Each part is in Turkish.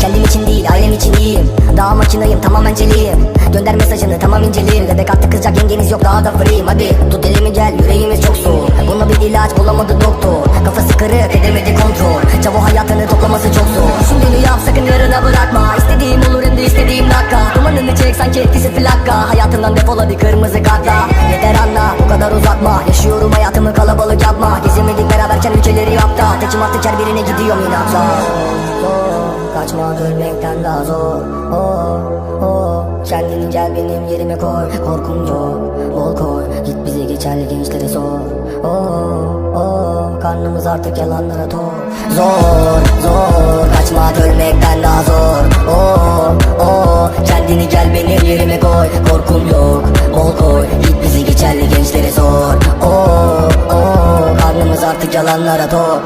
Kendim için değil ailem için iyiyim. Daha makinayım tamamen celiyim Gönder mesajını tamam inceleyim Bebek artık kızacak yengeniz yok daha da free'yim Hadi tut elimi gel yüreğimiz çok soğuk. Buna bir ilaç bulamadı doktor. Kafası kırık edemedi kontrol. Çavo hayatını toplaması çok zor. Düşündüğünü yap sakın yarına bırakma. İstediğim olur hem de istediğim dakika. Dumanını çek sanki etkisi plaka Hayatından defol hadi kırmızı kartla. Yeter anla ülkeleri yapta Teçim artık her birine gidiyorum inatla zor Kaçmak ölmekten daha zor. Oh, oh. Kendini gel benim yerime koy. Korkum yok bol koy. Git bizi geçerli gençlere sor. Oh, oh. Karnımız artık yalanlara tok Zor zor. Kaçmak ölmekten daha zor. Oh, oh. Kendini gel benim yerime koy. Korkum yok. Bol koy. Git bizi geçerli gençlere sor. Oh, oh. Artık yalanlara tok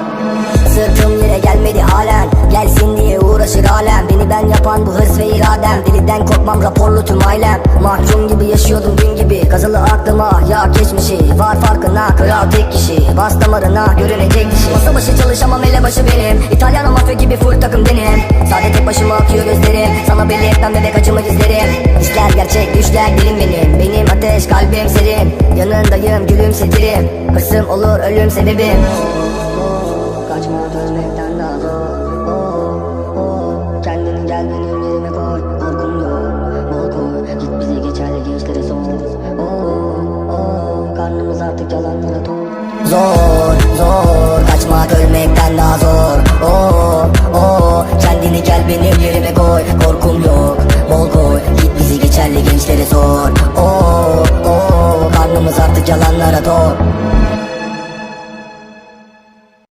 Sırtım yere gelmedi halen. Gelsin diye uğraşır alem. Beni ben yapan bu hırs ve iradem. Deliden korkmam raporlu tüm ailem. Mahkum gibi yaşıyordum dün gibi. Kazılı aklıma ya geçmişi. Var farkına kral tek kişi. Bas damarına görünecek dişi Masa başı çalışamam ele başı benim. İtalyan mafya gibi full takım benim Sade tek başıma akıyor gözlerim. Sana belli etmem bebek acımı gizlerim Hisler gerçek düşler dilim benim. Benim ateş kalbim serin Yanındayım gülümsetirim. Hırsım olur ölüm sebebim. Kaçma ölmekten daha zor oh, oh. Kendini gel benim yerime koy Korkum yok. Bol koy Git bizi geçerli gençlere sor oh, oh. Karnımız artık yalanlara tok. Zor zor. Kaçmak ölmekten daha zor oh, oh. Kendini gel benim yerime koy. Korkum yok. Bol koy Git bizi geçerli gençlere sor ならどう